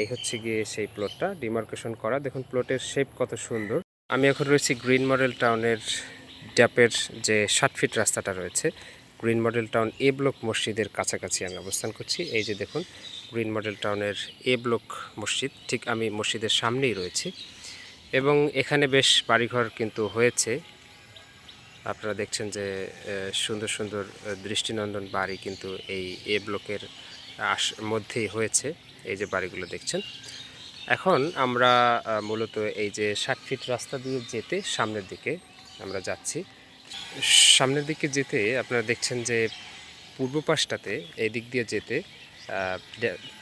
এই হচ্ছে গিয়ে সেই প্লটটা ডিমার্কেশন করা। দেখুন প্লটের শেপ কত সুন্দর। আমি এখন রয়েছি গ্রিন মডেল টাউনের ড্যাপের যে ষাট ফিট রাস্তাটা রয়েছে। Green model town A block মসজিদের কাছাকাছি আমি অবস্থান করছি। এই যে দেখুন গ্রিন মডেল টাউনের এ ব্লক মসজিদ, ঠিক আমি মসজিদের সামনেই রয়েছি। এবং এখানে বেশ বাড়িঘর কিন্তু হয়েছে। আপনারা দেখছেন যে সুন্দর সুন্দর দৃষ্টিনন্দন বাড়ি কিন্তু এই এ ব্লকের আশ- মধ্যেই হয়েছে, এই যে বাড়িগুলো দেখছেন। এখন আমরা মূলত এই যে ষাট ফিট রাস্তা দিয়ে যেতে সামনের দিকে আমরা যাচ্ছি। সামনের দিকে যেতে আপনারা দেখছেন যে পূর্ব পাশটাতে এই দিক দিয়ে যেতে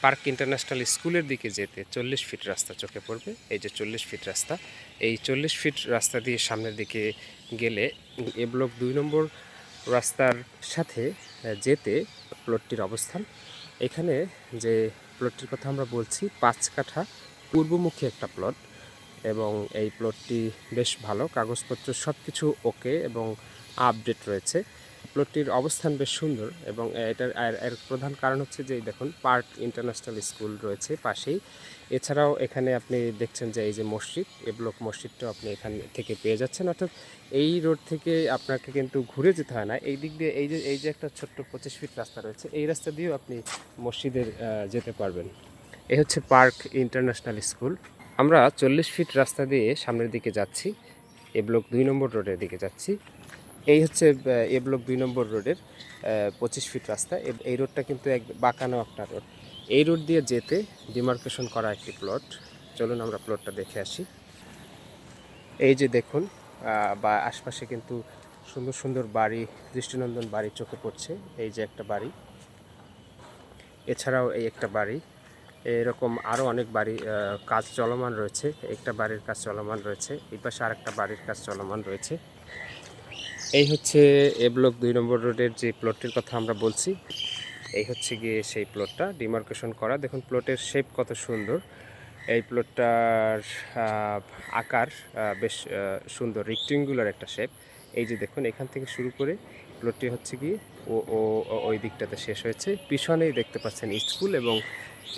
পার্ক ইন্টারন্যাশনাল স্কুলের দিকে যেতে চল্লিশ ফিট রাস্তা চোখে পড়বে। এই যে চল্লিশ ফিট রাস্তা, এই চল্লিশ ফিট রাস্তা দিয়ে সামনের দিকে গেলে এ ব্লক দুই নম্বর রাস্তার সাথে যেতে প্লটটির অবস্থান। এখানে যে প্লটটির কথা আমরা বলছি, পাঁচ কাঠা পূর্বমুখী একটা প্লট এবং এই প্লটটি বেশ ভালো। কাগজপত্র সব কিছু ওকে এবং আপডেট রয়েছে। প্লটটির অবস্থান বেশ সুন্দর এবং এটার এর প্রধান কারণ হচ্ছে যে দেখুন, পার্ক ইন্টারন্যাশনাল স্কুল রয়েছে পাশেই। এছাড়াও এখানে আপনি দেখছেন যে, এই যে মসজিদ, এ ব্লক মসজিদটাও আপনি এখান থেকে পেয়ে যাচ্ছেন। অর্থাৎ এই রোড থেকে আপনাকে কিন্তু ঘুরে যেতে হয় না। এই দিক দিয়ে, এই যে এই যে একটা ছোট্ট পঁচিশ ফিট রাস্তা রয়েছে, এই রাস্তা দিয়েও আপনি মসজিদের যেতে পারবেন। এই হচ্ছে পার্ক ইন্টারন্যাশনাল স্কুল। আমরা চল্লিশ ফিট রাস্তা দিয়ে সামনের দিকে যাচ্ছি, এ ব্লক দুই নম্বর রোডের দিকে যাচ্ছি। এই হচ্ছে এ ব্লক দুই নম্বর রোডের পঁচিশ ফিট রাস্তা। এই রোডটা কিন্তু এক বাঁকানো একটা রোড। এই রোড দিয়ে যেতে ডিমার্কেশন করা একটি প্লট। চলুন আমরা প্লটটা দেখে আসি। এই যে দেখুন বা আশপাশে কিন্তু সুন্দর সুন্দর বাড়ি, দৃষ্টিনন্দন বাড়ি চোখে পড়ছে। এই যে একটা বাড়ি। এছাড়াও এই একটা বাড়ি। এরকম আরও অনেক বাড়ি কাজ চলমান রয়েছে। একটা বাড়ির কাজ চলমান রয়েছে। এই পাশে আরেকটা বাড়ির কাজ চলমান রয়েছে। এই হচ্ছে এ ব্লক দুই নম্বর রোডের যে প্লটটির কথা আমরা বলছি, এই হচ্ছে গিয়ে সেই প্লটটা ডিমার্কেশন করা। দেখুন প্লটের শেপ কত সুন্দর। এই প্লটটার আকার বেশ সুন্দর রেক্টেঙ্গুলার একটা শেপ এই যে দেখুন, এখান থেকে শুরু করে প্লটটি হচ্ছে কি ও ও ওই দিকটাতে শেষ হয়েছে। পিছনেই দেখতে পাচ্ছেন স্কুল এবং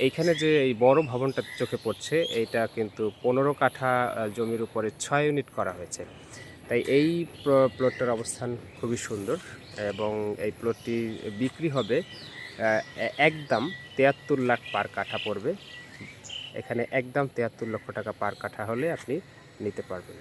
এইখানে যে এই বড় ভবনটা চোখে পড়ছে, এইটা কিন্তু পনেরো কাঠা জমির উপরে ছয় ইউনিট করা হয়েছে। তাই এই প্ল- প্লটটার অবস্থান খুবই সুন্দর এবং এই প্লটটি বিক্রি হবে একদম তেয়াত্তর লাখ পার কাঠা পড়বে। এখানে একদম তেয়াত্তর লক্ষ টাকা পার কাঠা হলে আপনি নিতে পারবেন।